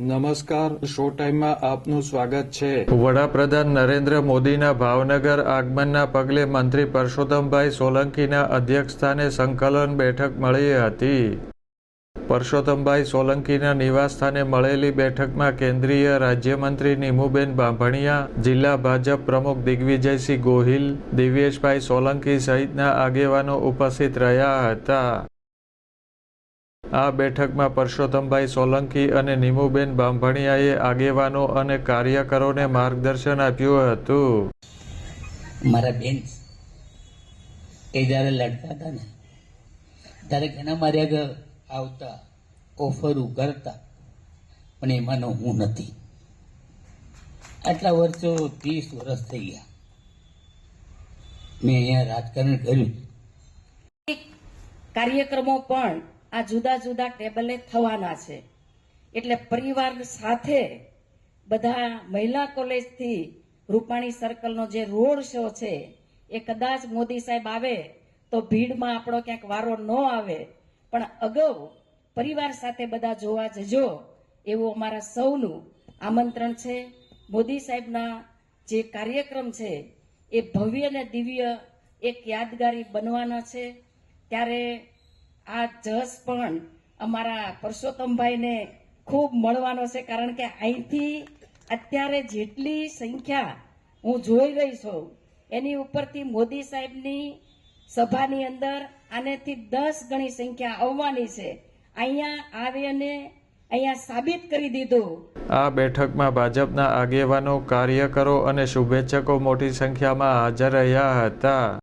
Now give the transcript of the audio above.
નમસ્કાર શો ટાઈમમાં આપનું સ્વાગત છે. વડાપ્રધાન નરેન્દ્ર મોદીના ભાવનગર આગમનના પગલે મંત્રી પરસોત્તમભાઈ સોલંકીના અધ્યક્ષસ્થાને સંકલન બેઠક મળી હતી. પરસોત્તમભાઈ સોલંકીના નિવાસસ્થાને મળેલી બેઠકમાં કેન્દ્રીય રાજ્યમંત્રી નીમુબેન બાંભણિયા, જિલ્લા ભાજપ પ્રમુખ દિગ્વિજયસિંહ ગોહિલ, દિવ્યેશભાઈ સોલંકી સહિતના આગેવાનો ઉપસ્થિત રહ્યા હતા. આ બેઠકમાં પરસોત્તમભાઈ સોલંકી અને નીમુબેન બાંભણિયાએ આગેવાનો અને કાર્યકરોને માર્ગદર્શન આપ્યું હતું. મારા બેન એ જ્યારે લડતા હતા ને ત્યારે ઘણા મારી આગળ આવતા ઓફરો કરતા પણ એમાંનો હું નથી. આટલા વર્ષો ત્રીસ વર્ષ થઈ ગયા. મેં અહીંયા રાજકારણ કર્યું. કાર્યક્રમો પણ આ જુદા જુદા ટેબલે થવાના છે. એટલે પરિવાર સાથે બધા મહિલા કોલેજથી રૂપાણી સર્કલનો જે રોડ શો છે, એ કદાચ મોદી સાહેબ આવે તો ભીડમાં આપણો ક્યાંક વારો ન આવે. પણ અગાઉ પરિવાર સાથે બધા જોવા જજો એવું અમારા સૌનું આમંત્રણ છે. મોદી સાહેબના જે કાર્યક્રમ છે, એ ભવ્ય અને દિવ્ય એક યાદગારી બનવાના છે. ત્યારે આ જસ પણ અમારા પરસોત્તમભાઈને ખૂબ મળવાનો છે, કારણ કે અહીંથી અત્યારે જેટલી સંખ્યા હું જોઈ રહી છું, એની ઉપરથી મોદી સાહેબની સભાની અંદર આનેથી દસ ગણી સંખ્યા આવવાની છે. અહીંયા આવી અને અહીંયા સાબિત કરી દીધું. આ બેઠકમાં ભાજપના આગેવાનો, કાર્યકરો અને શુભેચ્છકો મોટી સંખ્યામાં હાજર રહ્યા હતા.